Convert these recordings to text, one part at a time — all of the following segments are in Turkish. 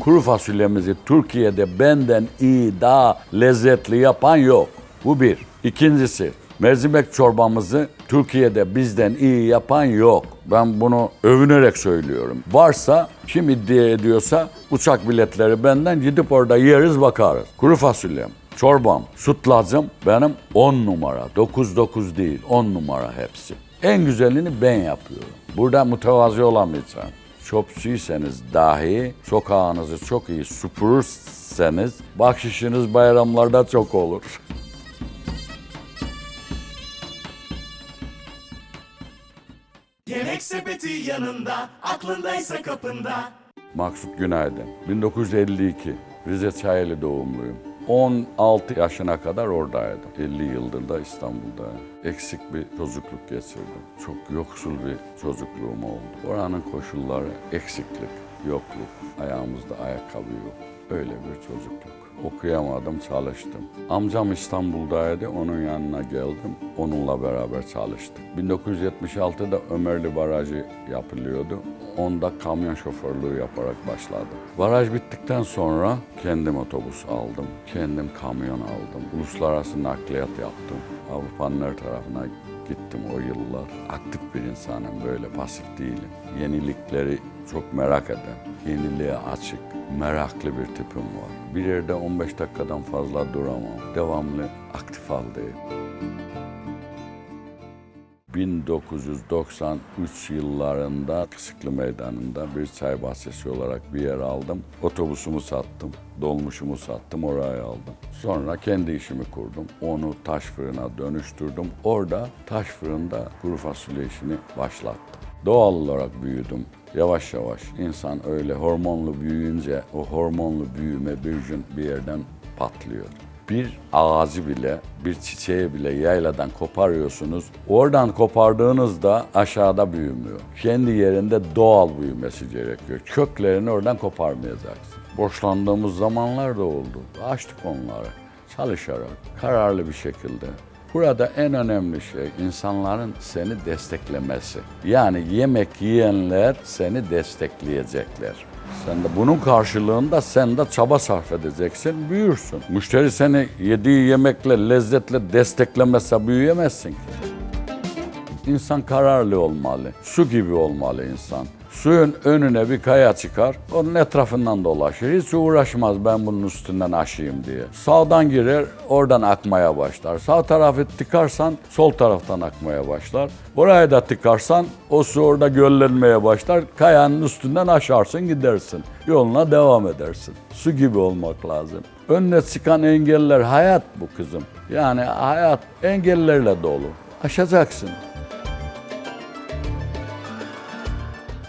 Kuru fasulyemizi Türkiye'de benden iyi, daha lezzetli yapan yok. Bu bir. İkincisi, mercimek çorbamızı Türkiye'de bizden iyi yapan yok. Ben bunu övünerek söylüyorum. Varsa, kim iddia ediyorsa uçak biletleri benden gidip orada yeriz bakarız. Kuru fasulyem, çorbam, sütlacım benim 10 numara. 9-9 değil, 10 numara hepsi. En güzelini ben yapıyorum. Burada mütevazi olamayacağım. Çöpçüyseniz dahi sokağınızı çok iyi süpürürseniz bahşişiniz bayramlarda çok olur. Yemek sepeti yanında, aklındaysa kapında. Maksut Günaydın. 1952. Rize Çayeli doğumluyum. 16 yaşına kadar oradaydım. 50 yıldır da İstanbul'dayım. Eksik bir çocukluk geçirdim. Çok yoksul bir çocukluğum oldu. Oranın koşulları eksiklik, yokluk, ayağımızda ayakkabı yok. Öyle bir çocukluk. Okuyamadım, çalıştım. Amcam İstanbul'daydı, onun yanına geldim. Onunla beraber çalıştık. 1976'da Ömerli Barajı yapılıyordu. Onda kamyon şoförlüğü yaparak başladım. Baraj bittikten sonra kendim otobüs aldım, kendim kamyon aldım. Uluslararası nakliyat yaptım. Avrupa'nın her tarafına gittim o yıllar. Aktif bir insanım böyle, pasif değilim. Yenilikleri çok merak eden, yeniliğe açık, meraklı bir tipim var. Bir yerde 15 dakikadan fazla duramam. Devamlı aktif haldeyim. 1993 yıllarında Kısıklı Meydanı'nda bir çay bahçesi olarak bir yer aldım. Otobüsümü sattım, dolmuşumu sattım, oraya aldım. Sonra kendi işimi kurdum. Onu taş fırına dönüştürdüm. Orada taş fırında kuru fasulye işini başlattım. Doğal olarak büyüdüm. Yavaş yavaş insan öyle hormonlu büyüyünce o hormonlu büyüme bir gün bir yerden patlıyor bir ağacı bile, bir çiçeği bile yayladan koparıyorsunuz. Oradan kopardığınızda aşağıda büyümüyor. Kendi yerinde doğal büyümesi gerekiyor. Köklerini oradan koparmayacaksın. Boşlandığımız zamanlar da oldu. Açtık onları. Çalışarak, kararlı bir şekilde. Burada en önemli şey insanların seni desteklemesi. Yani yemek yiyenler seni destekleyecekler. Sen de bunun karşılığında sen de çaba sarf edeceksin, büyürsün. Müşteri seni yediği yemekle, lezzetle desteklemezse büyüyemezsin ki. İnsan kararlı olmalı. Su gibi olmalı insan. Suyun önüne bir kaya çıkar, onun etrafından dolaşır. Hiç uğraşmaz ben bunun üstünden aşayım diye. Sağdan girer, oradan akmaya başlar. Sağ tarafı tıkarsan sol taraftan akmaya başlar. Orayı da tıkarsan o su orada göllenmeye başlar. Kayanın üstünden aşarsın gidersin. Yoluna devam edersin. Su gibi olmak lazım. Önüne çıkan engeller hayat bu kızım. Yani hayat engellerle dolu. Aşacaksın.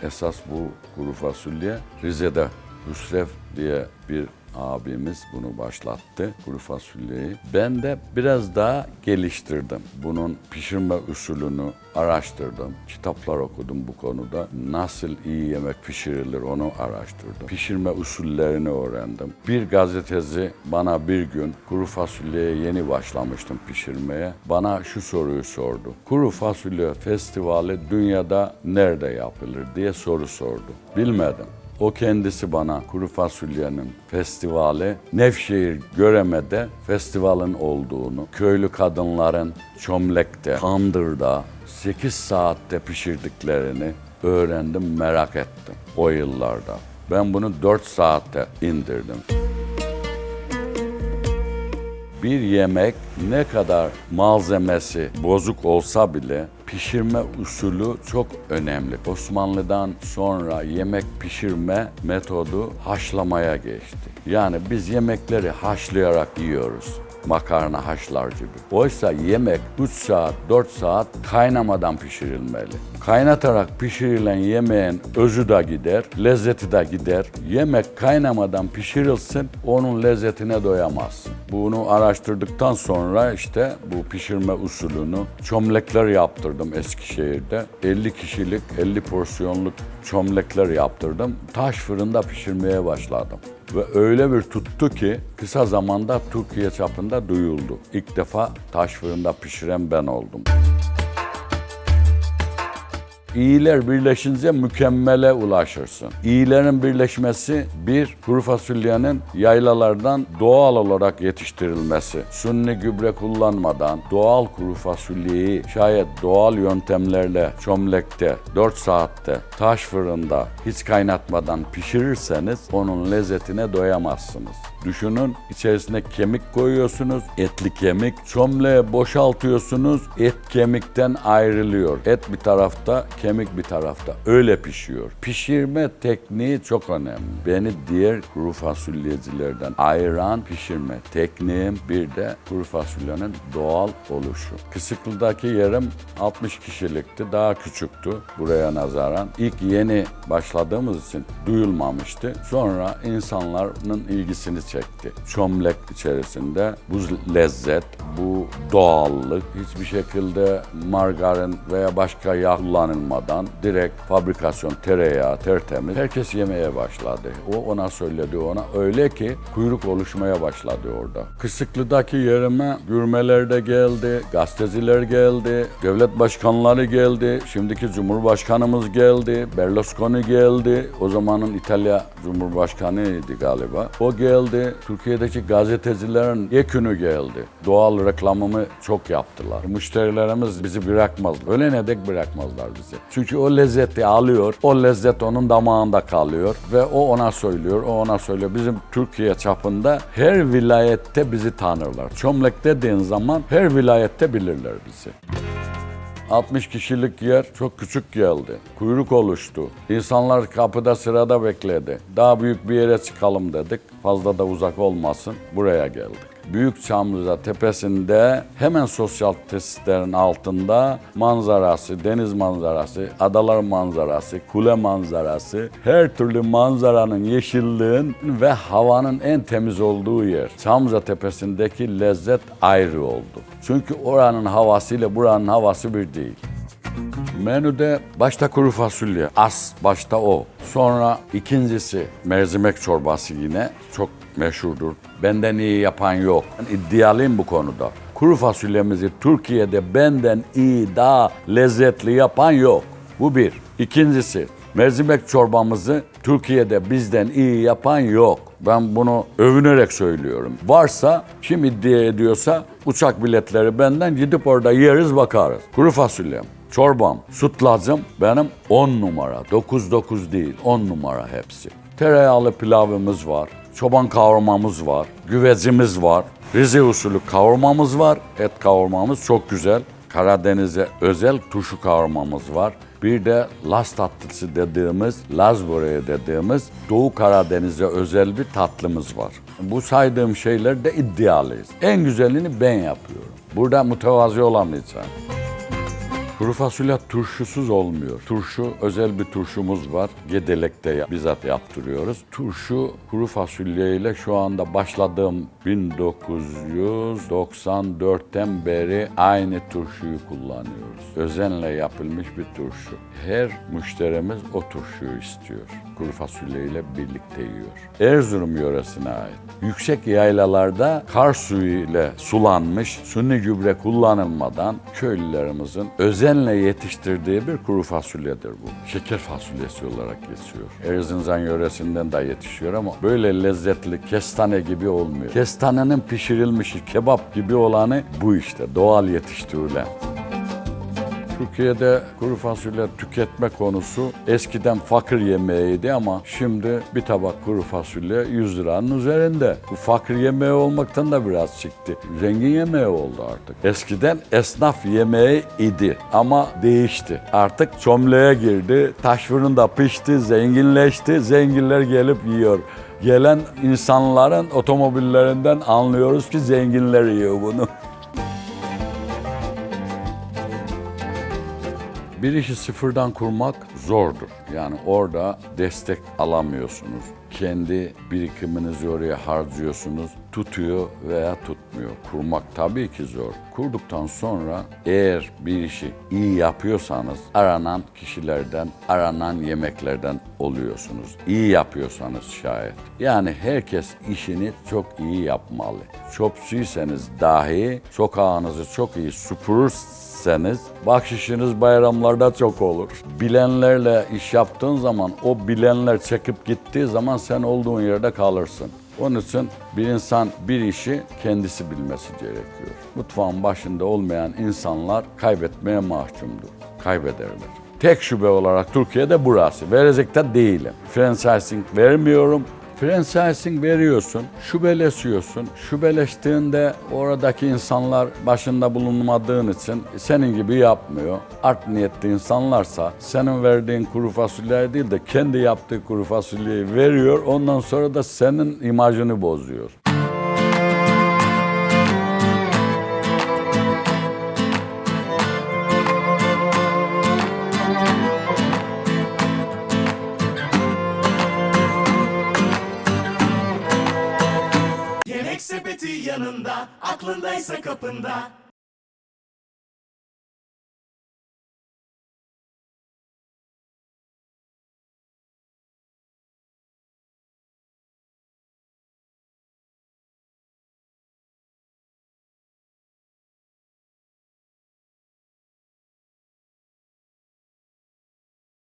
Esas bu kuru fasulye Rize'de Hüsrev diye bir abimiz bunu başlattı kuru fasulyeyi. Ben de biraz daha geliştirdim. Bunun pişirme usulünü araştırdım. Kitaplar okudum bu konuda. Nasıl iyi yemek pişirilir onu araştırdım. Pişirme usullerini öğrendim. Bir gazeteci bana bir gün kuru fasulyeye yeni başlamıştım pişirmeye. Bana şu soruyu sordu. Kuru fasulye festivali dünyada nerede yapılır diye soru sordu. Bilmedim. O kendisi bana kuru fasulyenin festivali Nevşehir Göreme'de festivalin olduğunu, köylü kadınların çömlekte, tandırda 8 saatte pişirdiklerini öğrendim, merak ettim o yıllarda. Ben bunu 4 saatte indirdim. Bir yemek ne kadar malzemesi bozuk olsa bile pişirme usulü çok önemli. Osmanlı'dan sonra yemek pişirme metodu haşlamaya geçti. Yani biz yemekleri haşlayarak yiyoruz. Makarna haşlar gibi. Oysa yemek 3 saat, 4 saat kaynamadan pişirilmeli. Kaynatarak pişirilen yemeğin özü de gider, lezzeti de gider. Yemek kaynamadan pişirilsin, onun lezzetine doyamazsın. Bunu araştırdıktan sonra işte bu pişirme usulünü çömlekler yaptırdım Eskişehir'de. 50 kişilik, 50 porsiyonluk çömlekler yaptırdım. Taş fırında pişirmeye başladım. Ve öyle bir tuttu ki kısa zamanda Türkiye çapında duyuldu. İlk defa taş fırında pişiren ben oldum. İyiler birleşince mükemmele ulaşırsın. İyilerin birleşmesi bir kuru fasulyenin yaylalardan doğal olarak yetiştirilmesi. Sunni gübre kullanmadan doğal kuru fasulyeyi şayet doğal yöntemlerle çömlekte 4 saatte taş fırında hiç kaynatmadan pişirirseniz onun lezzetine doyamazsınız. Düşünün içerisine kemik koyuyorsunuz, etli kemik. Çömleğe boşaltıyorsunuz, et kemikten ayrılıyor. Et bir tarafta, kemik bir tarafta. Öyle pişiyor. Pişirme tekniği çok önemli. Beni diğer kuru fasulyecilerden ayıran pişirme tekniğim bir de kuru fasulyenin doğal oluşu. Kısıklı'daki yerim 60 kişilikti, daha küçüktü buraya nazaran. İlk yeni başladığımız için duyulmamıştı. Sonra insanların ilgisini çekti. Çömlek içerisinde bu lezzet, bu doğallık hiçbir şekilde margarin veya başka yağ kullanılmadan direkt fabrikasyon tereyağı tertemiz herkes yemeye başladı. O ona söyledi ona öyle ki kuyruk oluşmaya başladı orada. Kısıklı'daki yerime gürmeler de geldi, gazeteciler geldi, devlet başkanları geldi, şimdiki Cumhurbaşkanımız geldi, Berlusconi geldi. O zamanın İtalya Cumhurbaşkanıydı galiba. O geldi. Türkiye'deki gazetecilerin yekünü geldi. Doğal reklamımı çok yaptılar. Müşterilerimiz bizi bırakmaz. Ölene dek bırakmazlar bizi. Çünkü o lezzeti alıyor. O lezzet onun damağında kalıyor. Ve o ona söylüyor. O ona söylüyor. Bizim Türkiye çapında her vilayette bizi tanırlar. Çömlek dediğin zaman her vilayette bilirler bizi. 60 kişilik yer çok küçük geldi. Kuyruk oluştu. İnsanlar kapıda sırada bekledi. Daha büyük bir yere çıkalım dedik. Fazla da uzak olmasın. Buraya geldik. Büyük Çamlıca tepesinde hemen sosyal tesislerin altında manzarası, deniz manzarası, adalar manzarası, kule manzarası, her türlü manzaranın, yeşilliğin ve havanın en temiz olduğu yer. Çamlıca tepesindeki lezzet ayrı oldu. Çünkü oranın havasıyla buranın havası bir değil. Menüde başta kuru fasulye, as başta o. Sonra ikincisi mercimek çorbası yine çok meşhurdur. Benden iyi yapan yok. Ben iddialıyım bu konuda. Kuru fasulyemizi Türkiye'de benden iyi, daha lezzetli yapan yok. Bu bir. İkincisi mercimek çorbamızı Türkiye'de bizden iyi yapan yok. Ben bunu övünerek söylüyorum. Varsa kim iddia ediyorsa uçak biletleri benden gidip orada yeriz bakarız. Kuru fasulyem, çorbam, sütlacım benim 10 numara. 9-9 değil 10 numara hepsi. Tereyağlı pilavımız var. Çoban kavurmamız var. Güvecimiz var. Rize usulü kavurmamız var. Et kavurmamız çok güzel. Karadeniz'e özel turşu kavurmamız var. Bir de Laz tatlısı dediğimiz, Laz böreği dediğimiz Doğu Karadeniz'e özel bir tatlımız var. Bu saydığım şeyler de iddialıyız. En güzelini ben yapıyorum. Burada mütevazi olamayacağım. Kuru fasulye turşusuz olmuyor. Turşu özel bir turşumuz var. Gedelek'te bizzat yaptırıyoruz. Turşu kuru fasulye ile şu anda başladığım 1994'ten beri aynı turşuyu kullanıyoruz. Özenle yapılmış bir turşu. Her müşterimiz o turşuyu istiyor. Kuru fasulye ile birlikte yiyor. Erzurum yöresine ait. Yüksek yaylalarda kar suyu ile sulanmış suni gübre kullanılmadan köylülerimizin özenle yetiştirdiği bir kuru fasulyedir bu. Şeker fasulyesi olarak geçiyor. Erzincan yöresinden de yetişiyor ama böyle lezzetli kestane gibi olmuyor. Kestanenin pişirilmişi kebap gibi olanı bu işte doğal yetiştirilen. Türkiye'de kuru fasulye tüketme konusu eskiden fakir yemeğiydi ama şimdi bir tabak kuru fasulye 100 liranın üzerinde. Bu fakir yemeği olmaktan da biraz çıktı. Zengin yemeği oldu artık. Eskiden esnaf yemeği idi ama değişti. Artık çömleğe girdi, taş fırında pişti, zenginleşti, zenginler gelip yiyor. Gelen insanların otomobillerinden anlıyoruz ki zenginler yiyor bunu. Bir işi sıfırdan kurmak zordur. Yani orada destek alamıyorsunuz. Kendi birikiminizi oraya harcıyorsunuz. Tutuyor veya tutmuyor. Kurmak tabii ki zor. Kurduktan sonra eğer bir işi iyi yapıyorsanız aranan kişilerden, aranan yemeklerden oluyorsunuz. İyi yapıyorsanız şayet. Yani herkes işini çok iyi yapmalı. Çöpçüyseniz dahi sokağınızı çok iyi süpürürseniz bilmezseniz bahşişiniz bayramlarda çok olur. Bilenlerle iş yaptığın zaman o bilenler çekip gittiği zaman sen olduğun yerde kalırsın. Onun için bir insan bir işi kendisi bilmesi gerekiyor. Mutfağın başında olmayan insanlar kaybetmeye mahkumdur. Kaybederler. Tek şube olarak Türkiye'de burası. Verecek de değilim. Franchising vermiyorum. Franchising veriyorsun, şubeleşiyorsun. Şubeleştiğinde oradaki insanlar başında bulunmadığın için senin gibi yapmıyor. Art niyetli insanlarsa senin verdiğin kuru fasulye değil de kendi yaptığı kuru fasulyeyi veriyor. Ondan sonra da senin imajını bozuyor. Aklındaysa kapında.